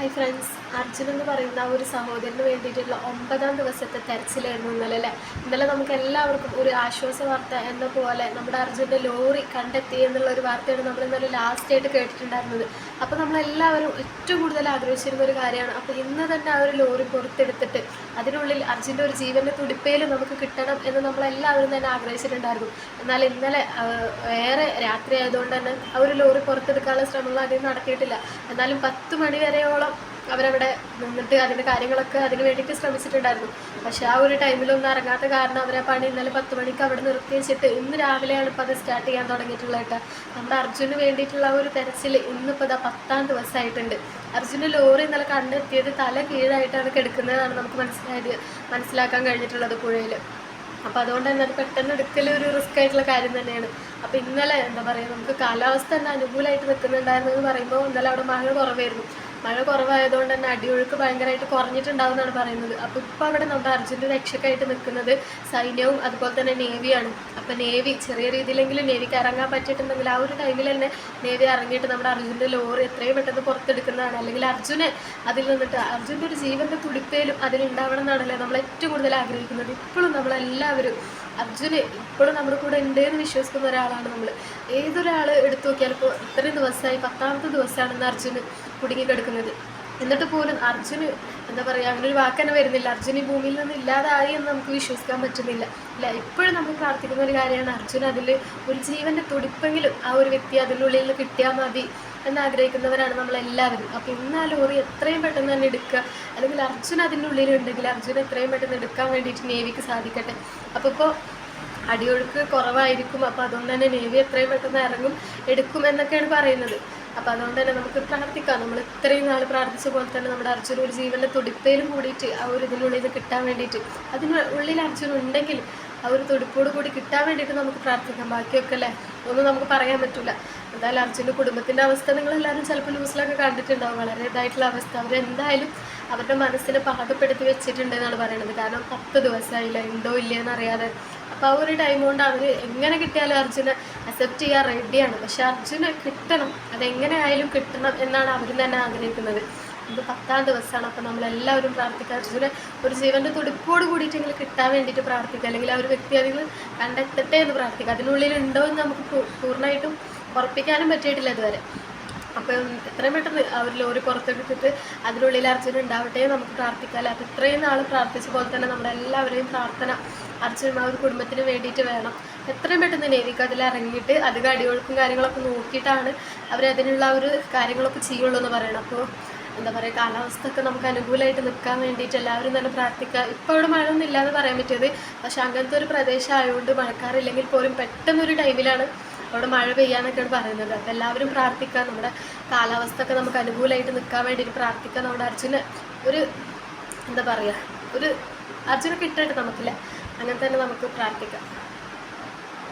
Hi friends Arjun എന്ന് പറയുന്ന ആ ഒരു സഹോദരന് വേണ്ടിയിട്ടുള്ള ഒമ്പതാം ദിവസത്തെ തെരച്ചിലായിരുന്നു ഇന്നലെ അല്ലേ? ഇന്നലെ നമുക്ക് എല്ലാവർക്കും ഒരു ആശ്വാസ വാർത്ത എന്ന പോലെ നമ്മുടെ അർജുന്റെ ലോറി കണ്ടെത്തി എന്നുള്ള ഒരു വാർത്തയാണ് നമ്മൾ ഇന്നലെ ലാസ്റ്റ് ആയിട്ട് കേട്ടിട്ടുണ്ടായിരുന്നത്. അപ്പോൾ നമ്മളെല്ലാവരും ഏറ്റവും കൂടുതൽ ആഗ്രഹിച്ചിരുന്ന ഒരു കാര്യമാണ്. അപ്പോൾ ഇന്ന് തന്നെ ആ ഒരു ലോറി പുറത്തെടുത്തിട്ട് അതിനുള്ളിൽ അർജുന്റെ ഒരു ജീവന്റെ തുടിപ്പേലും നമുക്ക് കിട്ടണം എന്ന് നമ്മളെല്ലാവരും തന്നെ ആഗ്രഹിച്ചിട്ടുണ്ടായിരുന്നു. എന്നാൽ ഇന്നലെ ഏറെ രാത്രി ആയതുകൊണ്ട് തന്നെ ആ ഒരു ലോറി പുറത്തെടുക്കാനുള്ള ശ്രമങ്ങൾ അധികം നടത്തിയിട്ടില്ല എന്നാലും പത്ത് മണി വരെയോളം അവരവിടെ നിന്നിട്ട് അതിന്റെ കാര്യങ്ങളൊക്കെ അതിന് വേണ്ടിയിട്ട് ശ്രമിച്ചിട്ടുണ്ടായിരുന്നു. പക്ഷെ ആ ഒരു ടൈമിലൊന്നും ഇറങ്ങാത്ത കാരണം അവരെ പണി ഇന്നലെ പത്ത് മണിക്ക് അവിടെ നിർത്തി വെച്ചിട്ട് ഇന്ന് രാവിലെയാണ് ഇപ്പോൾ അത് സ്റ്റാർട്ട് ചെയ്യാൻ തുടങ്ങിയിട്ടുള്ളത് കേട്ടോ. നമ്മുടെ അർജുന് വേണ്ടിയിട്ടുള്ള ഒരു തെരച്ചിൽ ഇന്നിപ്പോൾ ഇതാ പത്താം ദിവസമായിട്ടുണ്ട്. അർജുന് ലോറി ഇന്നലെ കണ്ടെത്തിയത് തല കീഴായിട്ടാണ് കിടക്കുന്നതാണ് നമുക്ക് മനസ്സിലായത് മനസ്സിലാക്കാൻ കഴിഞ്ഞിട്ടുള്ളത് പുഴയിൽ അപ്പോൾ അതുകൊണ്ട് തന്നെ അത് പെട്ടെന്ന് എടുക്കൽ ഒരു റിസ്ക് ആയിട്ടുള്ള കാര്യം തന്നെയാണ്. അപ്പോൾ ഇന്നലെ എന്താ പറയുക നമുക്ക് കാലാവസ്ഥ തന്നെ അനുകൂലമായിട്ട് നിൽക്കുന്നുണ്ടായിരുന്നു എന്ന് പറയുമ്പോൾ ഇന്നലെ അവിടെ മഴ കുറവായിരുന്നു. മഴ കുറവായതുകൊണ്ട് തന്നെ അടിയൊഴുക്ക് ഭയങ്കരമായിട്ട് കുറഞ്ഞിട്ടുണ്ടാവുമെന്നാണ് പറയുന്നത്. അപ്പോൾ ഇപ്പോൾ അവിടെ നമ്മുടെ അർജന്റ് രക്ഷക്കായിട്ട് നിൽക്കുന്നത് സൈന്യവും അതുപോലെ തന്നെ നേവിയാണ്. അപ്പോൾ നേവി ചെറിയ രീതിയിലെങ്കിലും നേവിക്ക് ഇറങ്ങാൻ പറ്റിയിട്ടുണ്ടെങ്കിൽ ആ ഒരു ടൈമിൽ തന്നെ നേവി ഇറങ്ങിയിട്ട് നമ്മുടെ അർജുന്റെ ലോറി എത്രയും പെട്ടെന്ന് പുറത്തെടുക്കുന്നതാണ്. അല്ലെങ്കിൽ അർജുനെ അതിൽ നിന്നിട്ട് അർജുന്റെ ഒരു ജീവന്റെ തുടിപ്പേലും അതിലുണ്ടാവണം എന്നാണല്ലേ നമ്മൾ ഏറ്റവും കൂടുതൽ ആഗ്രഹിക്കുന്നത്. ഇപ്പോഴും നമ്മളെല്ലാവരും അർജുന് ഇപ്പോഴും നമ്മുടെ കൂടെ ഉണ്ട് എന്ന് വിശ്വസിക്കുന്ന ഒരാളാണ് നമ്മൾ. ഏതൊരാൾ എടുത്തു നോക്കിയാൽ ഇപ്പോൾ ഇത്രയും ദിവസമായി പത്താമത്തെ ദിവസമാണെന്ന് അർജുന് കുടുങ്ങിക്കിടക്കുന്നത് എന്നിട്ട് പോലും അർജുന് എന്താ പറയുക അങ്ങനെ ഒരു വാക്കന്നെ വരുന്നില്ല. അർജുന് ഭൂമിയിൽ നിന്ന് ഇല്ലാതായി എന്ന് നമുക്ക് വിശ്വസിക്കാൻ പറ്റുന്നില്ല. ഇല്ല ഇപ്പോഴും നമ്മൾ പ്രാർത്ഥിക്കുന്ന ഒരു കാര്യമാണ് അർജുൻ അതിൽ ഒരു ജീവന്റെ തുടിപ്പെങ്കിലും ആ ഒരു വ്യക്തി അതിനുള്ളിൽ കിട്ടിയാൽ മതി എന്നാഗ്രഹിക്കുന്നവരാണ് നമ്മളെല്ലാവരും. അപ്പോൾ ഇന്ന് ആ എത്രയും പെട്ടെന്ന് തന്നെ എടുക്കുക. അല്ലെങ്കിൽ അർജുൻ അതിന്റെ ഉള്ളിലുണ്ടെങ്കിൽ അർജുൻ എത്രയും പെട്ടെന്ന് എടുക്കാൻ വേണ്ടിയിട്ട് നേവിക്ക് സാധിക്കട്ടെ. അപ്പോൾ ഇപ്പോൾ അടിയൊഴുക്ക് കുറവായിരിക്കും. അപ്പോൾ അതുകൊണ്ട് തന്നെ നേവി എത്രയും പെട്ടെന്ന് ഇറങ്ങും എടുക്കും എന്നൊക്കെയാണ് പറയുന്നത്. അപ്പോൾ അതുകൊണ്ട് തന്നെ നമുക്ക് പ്രാർത്ഥിക്കാം. നമ്മൾ ഇത്രയും നാൾ പ്രാർത്ഥിച്ച പോലെ തന്നെ നമ്മുടെ അർച്ചന ഒരു ജീവന്റെ തുടിപ്പേലും കൂടിയിട്ട് ആ ഒരു ഇതിനുള്ളിൽ ഇത് കിട്ടാൻ വേണ്ടിയിട്ട് അതിന് ഉള്ളിൽ അർച്ചന ഉണ്ടെങ്കിൽ ആ ഒരു തുടിപ്പോട് കൂടി കിട്ടാൻ വേണ്ടിയിട്ട് നമുക്ക് പ്രാർത്ഥിക്കാം. ബാക്കിയൊക്കെ അല്ലേ? ഒന്നും നമുക്ക് പറയാൻ പറ്റില്ല എന്തായാലും അർജുന്റെ കുടുംബത്തിന്റെ അവസ്ഥ നിങ്ങളെല്ലാവരും ചിലപ്പോൾ ന്യൂസിലൊക്കെ കണ്ടിട്ടുണ്ടാവും. വളരെ ഇതായിട്ടുള്ള അവസ്ഥ. അവരെന്തായാലും അവരുടെ മനസ്സിനെ പാകപ്പെടുത്തി വെച്ചിട്ടുണ്ട് എന്നാണ് പറയുന്നത്. കാരണം പത്ത് ദിവസമായില്ല? ഉണ്ടോ ഇല്ലയെന്ന് അറിയാതെ അപ്പോൾ ആ ഒരു ടൈം കൊണ്ട് അവർ എങ്ങനെ കിട്ടിയാലും അർജുനെ അക്സെപ്റ്റ് ചെയ്യാൻ റെഡിയാണ് പക്ഷെ അർജുന് കിട്ടണം. അതെങ്ങനെ ആയാലും കിട്ടണം എന്നാണ് അവർ തന്നെ ആഗ്രഹിക്കുന്നത്. ഇത് പത്താം ദിവസമാണ്. അപ്പോൾ നമ്മളെല്ലാവരും പ്രാർത്ഥിക്കുക അർജുനെ ഒരു ജീവന്റെ തുടിപ്പോട് കൂടിയിട്ടെങ്കിലും കിട്ടാൻ വേണ്ടിട്ട് പ്രാർത്ഥിക്കുക. അല്ലെങ്കിൽ ആ ഒരു വ്യക്തി അതിൽ കണ്ടെത്തട്ടെ എന്ന് പ്രാർത്ഥിക്കുക. അതിനുള്ളിൽ ഉണ്ടോ എന്ന് നമുക്ക് പൂർണമായിട്ടും ഉറപ്പിക്കാനും പറ്റിയിട്ടില്ല ഇതുവരെ. അപ്പം എത്രയും പെട്ടെന്ന് അവർ ലോറി പുറത്തെടുത്തിട്ട് അതിനുള്ളിൽ അർച്ചന ഉണ്ടാവട്ടെ നമുക്ക് പ്രാർത്ഥിക്കാം അത് ഇത്രയും നാൾ പ്രാർത്ഥിച്ച പോലെ തന്നെ നമ്മുടെ എല്ലാവരെയും പ്രാർത്ഥന അർജുനും ആ ഒരു കുടുംബത്തിന് വേണ്ടിയിട്ട് വേണം. എത്രയും പെട്ടെന്ന് നേവിക്ക് അതിൽ ഇറങ്ങിയിട്ട് അധികം അടിയൊഴുക്കും കാര്യങ്ങളൊക്കെ നോക്കിയിട്ടാണ് അവരതിനുള്ള ഒരു കാര്യങ്ങളൊക്കെ ചെയ്യുള്ളൂ എന്ന് പറയണം. അപ്പോൾ എന്താ പറയുക കാലാവസ്ഥ ഒക്കെ നമുക്ക് അനുകൂലമായിട്ട് നിൽക്കാൻ വേണ്ടിയിട്ട് എല്ലാവരും തന്നെ പ്രാർത്ഥിക്കുക. ഇപ്പോൾ ഇവിടെ മഴയൊന്നും ഇല്ലാന്ന് പറയാൻ പറ്റിയത്. പക്ഷെ അങ്ങനത്തെ ഒരു പ്രദേശം ആയതുകൊണ്ട് മഴക്കാറില്ലെങ്കിൽ പോലും പെട്ടെന്നൊരു ടൈമിലാണ് അവിടെ മഴ പെയ്യാന്നൊക്കെയാണ് പറയുന്നത്. അപ്പോൾ എല്ലാവരും പ്രാർത്ഥിക്കുക. നമ്മുടെ കാലാവസ്ഥ ഒക്കെ നമുക്ക് അനുകൂലമായിട്ട് നിൽക്കാൻ വേണ്ടിയിട്ട് പ്രാർത്ഥിക്കുക. നമ്മുടെ അർജുന് ഒരു എന്താ പറയുക ഒരു അർജുന കിട്ടട്ടെ നമുക്കില്ല. അങ്ങനെ തന്നെ നമുക്ക് പ്രാർത്ഥിക്കാം.